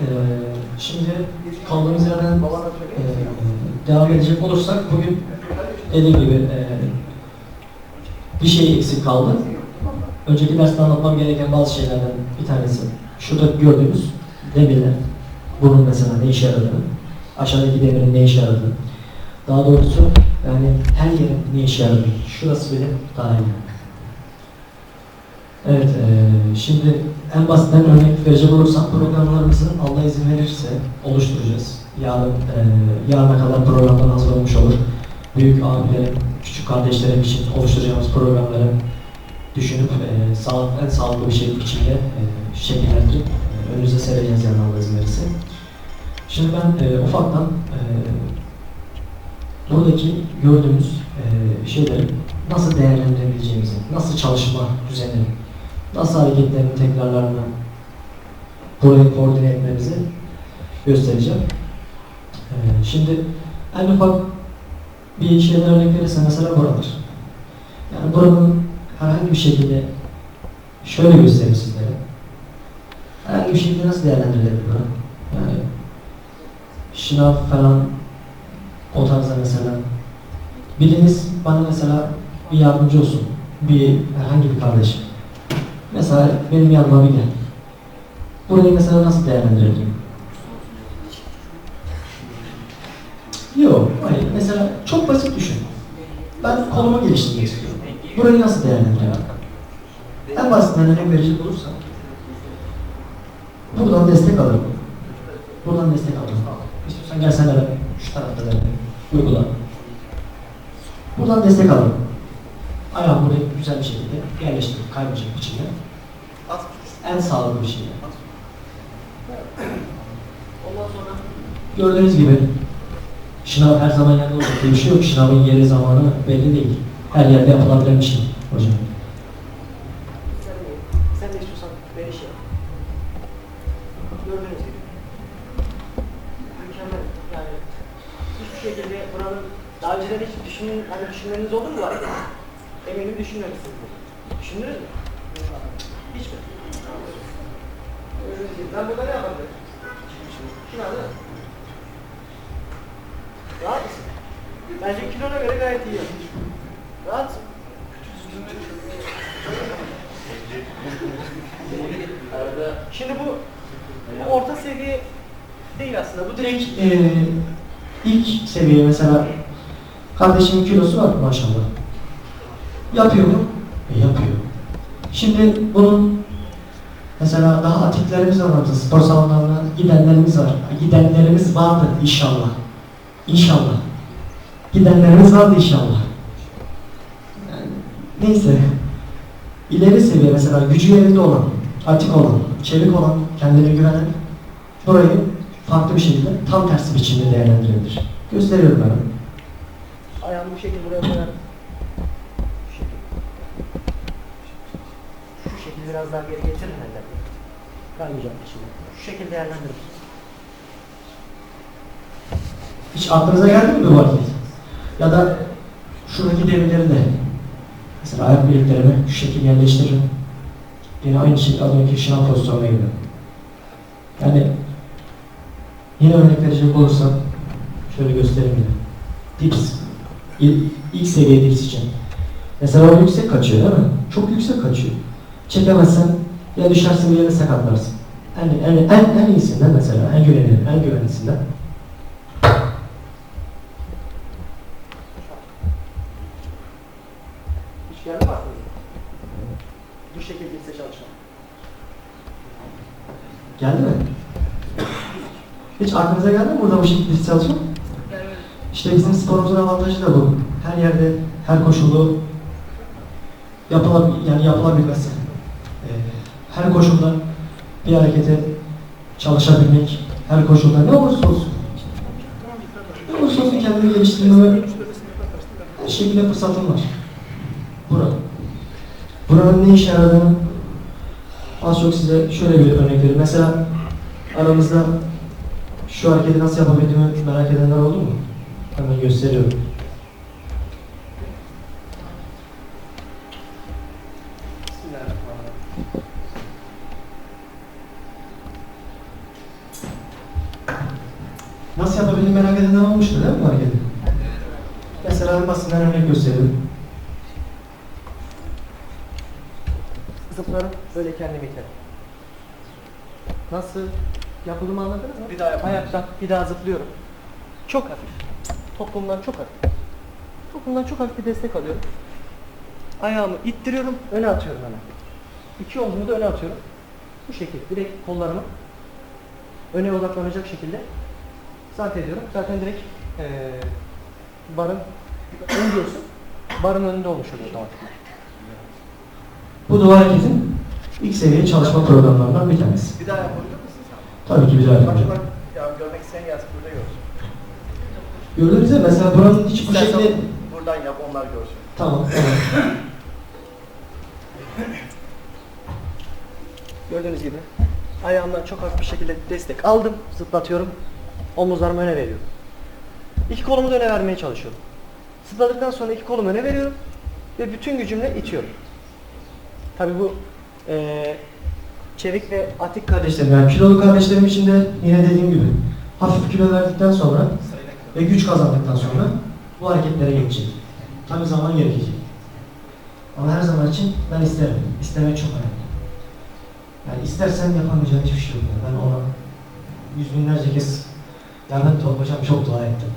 Ee, şimdi kaldığımız yerden e, devam edecek olursak bugün dediğim gibi e, bir şey eksik kaldı. Önceki derste anlatmam gereken bazı şeylerden bir tanesi. Şurada gördüğünüz demirler. Bunun mesela ne işe yaradığını, aşağıdaki demirin ne işe yaradığını. Daha doğrusu yani her yerin ne işe yaradığını. Şurası bile dahil. Evet, eee, şimdi en basitten örnek verecek olursam programlarımızı Allah izin verirse oluşturacağız. Yarın, eee, yarına kadar programlar hazır olmuş olur. Büyük abilerim, küçük kardeşlerim için oluşturacağımız programları düşünüp eee sağ, en sağlıklı bir şey içinde eee, şekillendirip eee, önünüze sereceğiz yani Allah izin verirse. Şimdi ben eee, ufaktan eee, buradaki gördüğümüz eee şeyleri nasıl değerlendirebileceğimizi, nasıl çalışma düzeni, nasıl hareketlerin tekrarlarını burayı koordine etmemizi göstereceğim. Ee, şimdi en ufak bir şeyden örnek verirse mesela buralar. Yani buranın herhangi bir şekilde şöyle göstereyim sizlere. Herhangi bir şekilde nasıl değerlendirilebilir bura? Yani şınav falan o tarzda mesela. Biriniz bana mesela bir yardımcı olsun. Bir herhangi bir kardeş. Mesela benim yanıma bir gel. Burayı mesela nasıl değerlendirebilirim? Yok, hayır. Mesela çok basit düşün. Ben kolumu geliştirmek istiyorum. Burayı nasıl değerlendirebilirim? En basitinden örnek verecek olursam buradan destek alırım. Buradan destek alırım. İstiyorsan gel sen de şu tarafta da uygula. Buradan destek alırım. Ayağımı buraya güzel bir şekilde yerleştirip kaymayacak biçimde. En sağlıklı bir şekilde. Ondan sonra gördüğünüz gibi şınav her zaman yerde olacak diye bir şey yok. Şınavın yeri zamanı belli değil. Her yerde yapılabilen bir şey hocam. Sen, de istiyorsan böyle şey yap. Gördüğünüz gibi. Mükemmel. Yani hiçbir şekilde buranın daha önceden hiç düşünün, hani düşünmeniz oldu mu var? Eminim düşünmemişsinizdir. Düşündünüz mü? Hiç mi? Ben burada ne yapabilirim? Değil mi? Rahat mısın? Bence kilona göre gayet iyi. Rahat mısın? Şimdi bu, bu orta seviye değil aslında. Bu direkt eee ilk seviye mesela kardeşimin kilosu var maşallah. Yapıyor mu? E, yapıyor. Şimdi bunun mesela daha atletlerimiz var orada, spor salonlarına gidenlerimiz var. Gidenlerimiz vardı inşallah. İnşallah. Gidenlerimiz vardı inşallah. Yani, neyse. İleri seviye mesela gücü yerinde olan, atik olan, çevik olan, kendine güvenen burayı farklı bir şekilde tam tersi biçimde değerlendirebilir. Gösteriyorum ben. ayağını bu şekilde buraya koyarım. Şu şekilde. Şu şekilde biraz daha geri getirin ellerini. Kaymayacak şimdi. Şu şekilde değerlendirin. Hiç aklınıza geldi mi bu hareket? Ya da şuradaki demirleri de mesela ayak bileklerimi şu şekilde yerleştiririm. Yine aynı şekilde az önceki şınav pozisyonuna gibi. Yani yine örnek verecek olursam şöyle göstereyim yine. Dips. İlk, ilk seviye dips için. Mesela o yüksek kaçıyor değil mi? Çok yüksek kaçıyor. Çekemezsen ya düşersin ya da sakatlarsın. En, en, en, en iyisinden mesela, en güvenilir, en güvenlisinden Hiç geldi mi aklınıza? Bu şekilde çalışma. Geldi mi? Hiç aklınıza geldi mi burada bu şekilde çalışma? İşte bizim sporumuzun avantajı da bu. Her yerde, her koşulu yapılab yani yapılabilmesi. Her koşulda bir harekete çalışabilmek, her koşulda ne olursa olsun. Ne olursa olsun kendini geliştirmeme her şekilde fırsatım var. Burada. Buranın ne işe yaradığını az çok size şöyle bir örnek vereyim. Mesela aramızda şu hareketi nasıl yapabildiğimi merak edenler oldu mu? Hemen gösteriyorum. Bismillahirrahmanirrahim. Yapabildiğini merak edenler olmuştur değil mi bu hareketi? Mesela en basitinden örnek gösterelim. Zıplarım, böyle kendimi iterim. Nasıl yapıldığımı anladınız mı? Bir daha yapalım. Ayaktan bir daha zıplıyorum. Çok hafif. Toplumdan çok hafif. Toplumdan çok hafif bir destek alıyorum. Ayağımı ittiriyorum, öne atıyorum hemen. İki omzumu da öne atıyorum. Bu şekilde direkt kollarımı öne odaklanacak şekilde zaten ediyorum. Zaten direkt eee barın ön diyorsun. Barın önünde olmuş oluyor otomatikman. Bu dua hareketin ilk seviye çalışma programlarından bir tanesi. Bir daha yapabilir misin sen? Tabii ki bir daha yapacağım. bak ya görmek isteyen gelsin burada görsün. Gördüğünüz gibi mesela buranın hiç bu şekilde... buradan yap onlar görsün. Tamam, tamam. Gördüğünüz gibi ayağımdan çok hafif bir şekilde destek aldım, zıplatıyorum. Omuzlarımı öne veriyorum. İki kolumu da öne vermeye çalışıyorum. Zıpladıktan sonra iki kolumu öne veriyorum ve bütün gücümle itiyorum. Tabi bu eee, çevik ve atik Kardeşlerim yani kilolu kardeşlerim için de yine dediğim gibi hafif kilo verdikten sonra ve güç kazandıktan sonra bu hareketlere geçecek. Tabi zaman gerekecek. Ama her zaman için ben isterim. İstemek çok önemli. Yani istersen yapamayacağın hiçbir şey yok. Ben ona yüz binlerce kez lanet ol hocam çok dua ettim.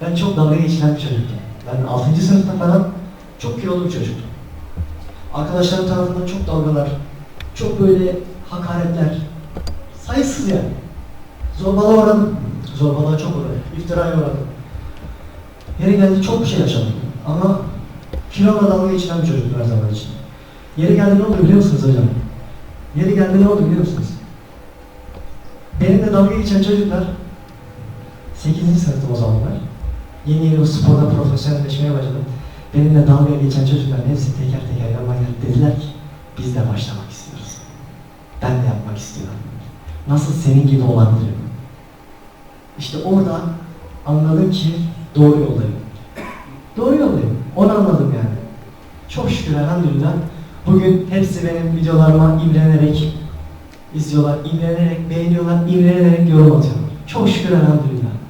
Ben çok dalga geçilen bir çocuktum. Ben 6. sınıfta falan çok kilolu bir çocuktum. Arkadaşlarım tarafından çok dalgalar, çok böyle hakaretler, sayısız yani. Zorbalığa uğradım. Zorbalığa çok uğradım. İftiraya uğradım. Yeri geldi çok bir şey yaşadım. Ama kilomla dalga geçilen bir çocuktum her zaman için. Yeri geldi ne oldu biliyor musunuz hocam? Yeri geldi ne oldu biliyor musunuz? Benimle dalga geçen çocuklar 8. sınıftım o zamanlar. Yeni yeni sporda profesyonelleşmeye başladım. Benimle dalga geçen çocukların hepsi teker teker yanıma gelip dediler ki biz de başlamak istiyoruz. Ben de yapmak istiyorum. Nasıl senin gibi olabilirim? İşte orada anladım ki doğru yoldayım. Doğru yoldayım. Onu anladım yani. Çok şükür elhamdülillah. Bugün hepsi benim videolarıma imrenerek izliyorlar, imrenerek beğeniyorlar, imrenerek yorum atıyorlar. Çok şükür elhamdülillah.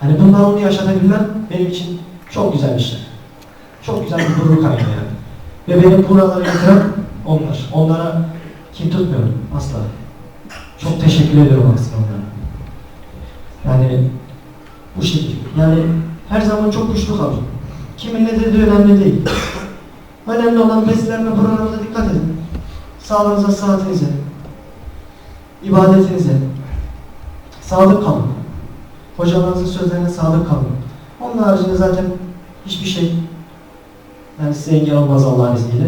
Hani bundan onu yaşatabilmem benim için çok güzel bir şey. Çok güzel bir gurur kaynağı yani. Ve beni buralara getiren onlar. Onlara kim tutmuyorum asla. Çok teşekkür ediyorum aslında onlara. Yani bu şekilde. Yani her zaman çok güçlü kalın. Kimin ne dediği önemli değil. Önemli olan beslenme programına dikkat edin. Sağlığınıza, sıhhatinize, ibadetinize sadık kalın. Hocalarınızın sözlerine sadık kalın. Onun haricinde zaten hiçbir şey yani size engel olmaz Allah'ın izniyle.